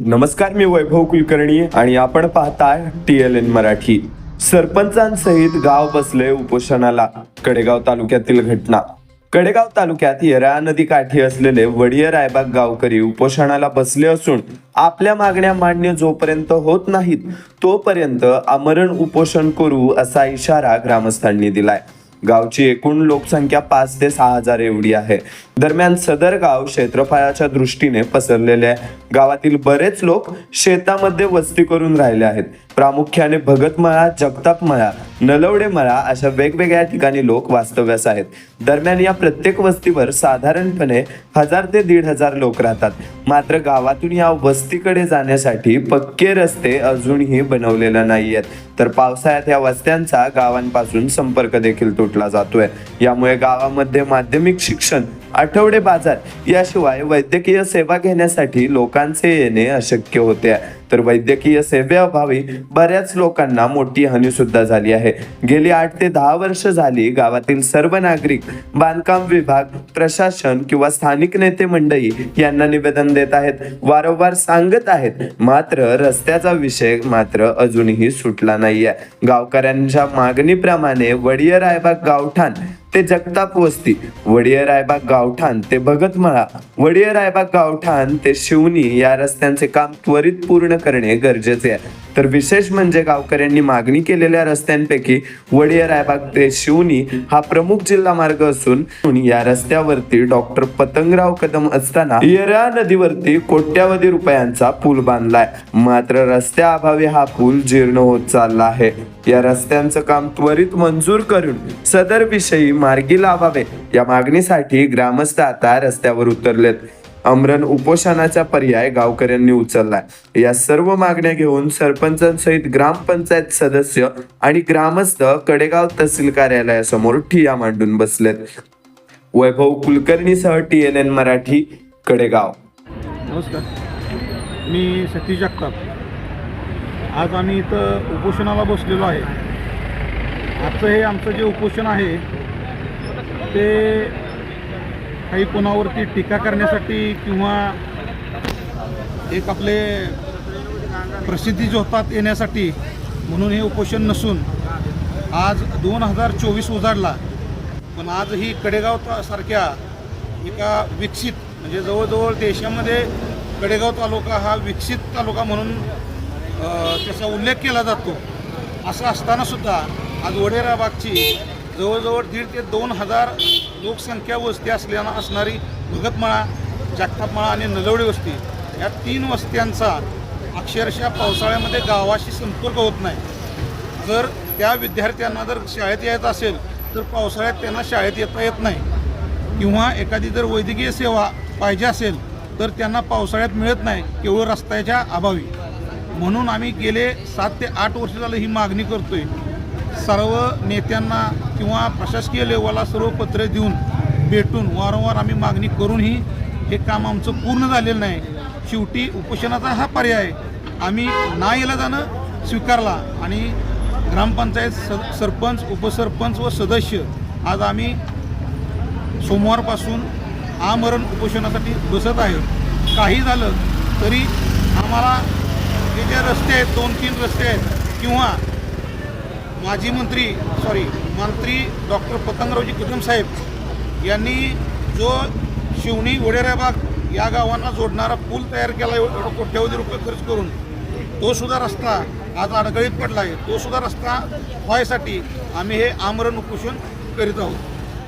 नमस्कार मी वैभव कुलकर्णी आणि आपण पाहताय टी एल एन मराठी. सरपंचांसहित गाव बसले उपोषणाला. कडेगाव तालुक्यातील घटना. कडेगाव तालुक्यात येरा नदी काठी असलेले वडिय रायबाग गावकरी उपोषणाला बसले असून आपल्या मागण्या मान्य जोपर्यंत होत नाहीत तोपर्यंत आमरण उपोषण करू असा इशारा ग्रामस्थांनी दिलाय. गावची एकूण लोकसंख्या पाच ते सहा हजार एवढी आहे. दरम्यान सदर गाव क्षेत्रफळाच्या दृष्टीने पसरलेले आहे. गावातील बरेच लोक शेतामध्ये वस्ती करून राहिले आहेत. प्रामुख्याने भगतमळा जगतापमळा नलवडेमळा अशा वेगवेगळ्या ठिकाणी लोक वास्तव्यास आहेत. दरम्यान या प्रत्येक वस्तीवर साधारणपणे हजार ते दीड हजार लोक राहतात. मात्र गावातून या वस्तीकडे जाण्यासाठी पक्के रस्ते अजूनही बनवलेले नाही आहेत तर पावसाळ्यात या वस्त्यांचा गावांपासून संपर्क देखील तुटला जातोय. यामुळे गावामध्ये माध्यमिक शिक्षण आठवडे बाजार याशिवाय वैद्यकीय सेवा घेण्यासाठी लोकांचे येणे अशक्य होते. तर वैद्यकीय सेवेअभावी बऱ्याच लोकांना मोठी हानी सुद्धा झाली आहे. गेली आठ ते दहा वर्ष झाली गावातील सर्व नागरिक बांधकाम विभाग प्रशासन किंवा स्थानिक नेते मंडळी यांना निवेदन देत आहेत. वारंवार सांगत आहेत मात्र रस्त्याचा विषय मात्र अजूनही सुटला नाहीये. गावकऱ्यांच्या मागणीप्रमाणे वडिय रायबाग गावठाण ते जगताप वस्ती वडिय रायबाग गावठाण ते भगतमळा. वडिय रायबाग गावठाण ते शिवनी या रस्त्यांचे काम त्वरित पूर्ण करणे गरजेचे आहे. तर विशेष म्हणजे गावकऱ्यांनी मागणी केलेल्या रस्त्यांपैकी वडिया रायबाग ते शिवनी हा प्रमुख जिल्हा मार्ग असून या रस्त्यावरती डॉक्टर पतंगराव कदम असताना येरा नदीवरती कोट्यावधी रुपयांचा पूल बांधलाय. मात्र रस्त्याअभावी हा पूल जीर्ण होत चालला आहे. या रस्त्यांचं काम त्वरित मंजूर करून सदर विषयी मार्गी लावावे. या मागणीसाठी ग्रामस्थ आता रस्त्यावर उतरलेत. आमरण उपोषणाचा पर्याय गावकऱ्यांनी उचललाय. या सर्व मागण्या घेऊन सरपंचांसहित ग्रामपंचायत सदस्य आणि ग्रामस्थ कडेगाव तहसील कार्यालयासमोर ठिया मांडून बसलेत. Vaibhav कुलकर्णीसह T N N Marathi Kadegaon. नमस्कार. मी सतीश जगताप. आज आम्ही इथं उपोषणाला बसलेलो आहे. आजचं हे आमचं जे उपोषण आहे ते काही कोणावरती टीका करण्यासाठी किंवा एक आपले प्रसिद्धी जोतात येण्यासाठी म्हणून हे उपोषण नसून आज दोन हजार चोवीस उजाडला. पण आजही कडेगाव सारख्या एका विकसित म्हणजे जवळजवळ देशामध्ये कडेगाव तालुका हा विकसित तालुका म्हणून त्याचा उल्लेख केला जातो. असं असतानासुद्धा आज वडेराबागची जवळजवळ दीड ते दोन हजार लोकसंख्या वस्ती असल्यानं असणारी भगतमाळा जागतापमाळा आणि नलवडी वस्ती या तीन वस्त्यांचा अक्षरशः पावसाळ्यामध्ये गावाशी संपर्क होत नाही. जर त्या विद्यार्थ्यांना जर शाळेत यायचं असेल तर पावसाळ्यात त्यांना शाळेत येता येत नाही. किंवा एखादी जर वैद्यकीय सेवा पाहिजे असेल तर त्यांना पावसाळ्यात मिळत नाही केवळ रस्त्याच्या अभावी. म्हणून आम्ही गेले सात ते आठ वर्ष झालं ही मागणी करतोय. सर्व नेत्यांना किंवा प्रशासकीय लेवलला सर्व पत्रे देऊन भेटून वारंवार आम्ही मागणी करूनही हे काम आमचं पूर्ण झालेलं नाही. शेवटी उपोषणाचा हा पर्याय आम्ही ना येला जाणं स्वीकारला आणि ग्रामपंचायत स सरपंच उपसरपंच व सदस्य आज आम्ही सोमवारपासून आमरण उपोषणासाठी बसत आहे काही झालं तरी आम्हाला हे जे रस्ते आहेत दोन तीन रस्ते आहेत किंवा माजी मंत्री सॉरी मंत्री डॉक्टर पतंगरावजी कदम साहेब यांनी जो शिवणी वडेराबाग या गावांना जोडणारा पूल तयार केला एवढा कोट्यावधी रुपये खर्च करून तो सुद्धा रस्ता आज अडगळीत पडला आहे तो सुद्धा रस्ता व्हायसाठी आम्ही हे आमरण उपोषण करीत आहोत.